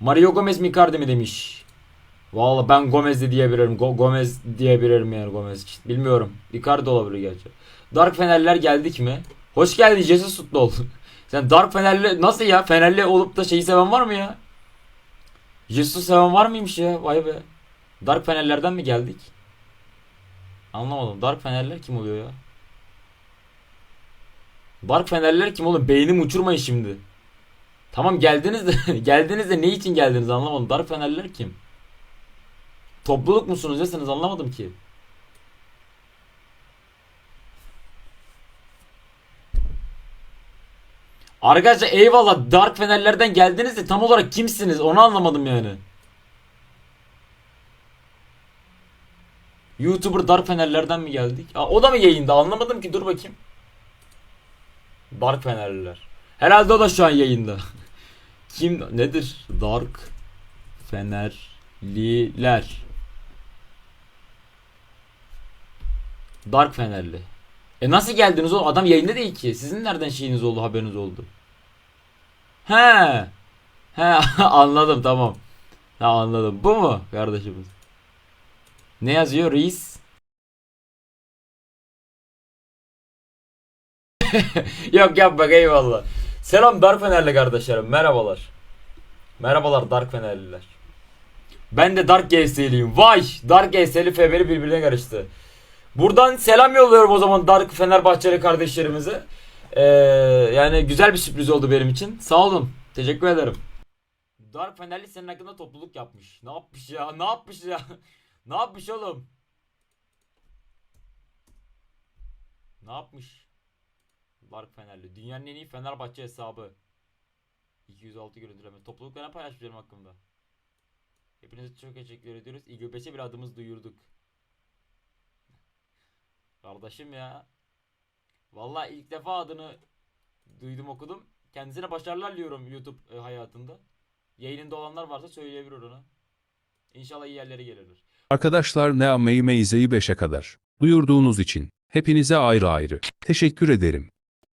Mario Gomez mi Icardi mi demiş. Vallahi ben Gomez de diyebilirim. Go- Gomez diyebilirim yani Gomez için. Bilmiyorum. Icardi olabilir gerçi. Dark Fenerler geldik mi? Hoş geldin Jesus Futbol. Sen Dark Fenerli nasıl ya? Fenerli olup da şeyi seven var mı ya? Jesus seven var mıymış ya? Vay be. Dark Fenerlerden mi geldik? Anlamadım. Dark Fenerler kim oluyor ya? Dark Fenerler kim oğlum? Beynimi uçurmayın şimdi. Tamam geldiniz de geldiniz de ne için geldiniz anlamadım. Dark Fenerler kim? Topluluk musunuz nesiniz anlamadım ki. Arkadaşlar eyvallah Dark Fenerlerden geldiniz de tam olarak kimsiniz onu anlamadım yani. YouTuber Dark Fenerlerden mi geldik? Aa, o da mı yayında anlamadım ki dur bakayım. Dark Fenerliler. Herhalde o da şu an yayında. Kim nedir? Dark Fenerliler. Dark Fenerli. E nasıl geldiniz oğlum? Adam yayında değil ki. Sizin nereden şeyiniz oldu, haberiniz oldu? He. He anladım tamam. Ha anladım. Bu mu kardeşimiz? Ne yazıyor reis? Yok yapma eyvallah. Selam Dark Fenerli kardeşlerim. Merhabalar. Merhabalar Dark Fenerliler. Ben de Dark GS'liyim. Vay! Dark GS'li Feber'i birbirine karıştı. Buradan selam yolluyorum o zaman Dark Fenerbahçeli kardeşlerimize. Ee, yani güzel bir sürpriz oldu benim için. Sağ olun. Teşekkür ederim. Dark Fenerli senin hakkında topluluk yapmış. Ne yapmış ya? Ne yapmış ya? ne yapmış oğlum? Ne yapmış? Dark Fenerli. Dünyanın en iyi Fenerbahçe hesabı. 206 görüntüleme. Toplulukta ne paylaşmış benim hakkımda? Hepinize çok teşekkür ediyoruz. 5'e bir adımız duyurduk. Kardeşim ya. Vallahi ilk defa adını duydum okudum. Kendisine başarılar diliyorum YouTube e, hayatında. Yayınında olanlar varsa söyleyebilir onu. İnşallah iyi yerlere gelirler. Arkadaşlar ne ameyi meyzeyi 5'e kadar duyurduğunuz için hepinize ayrı ayrı teşekkür ederim.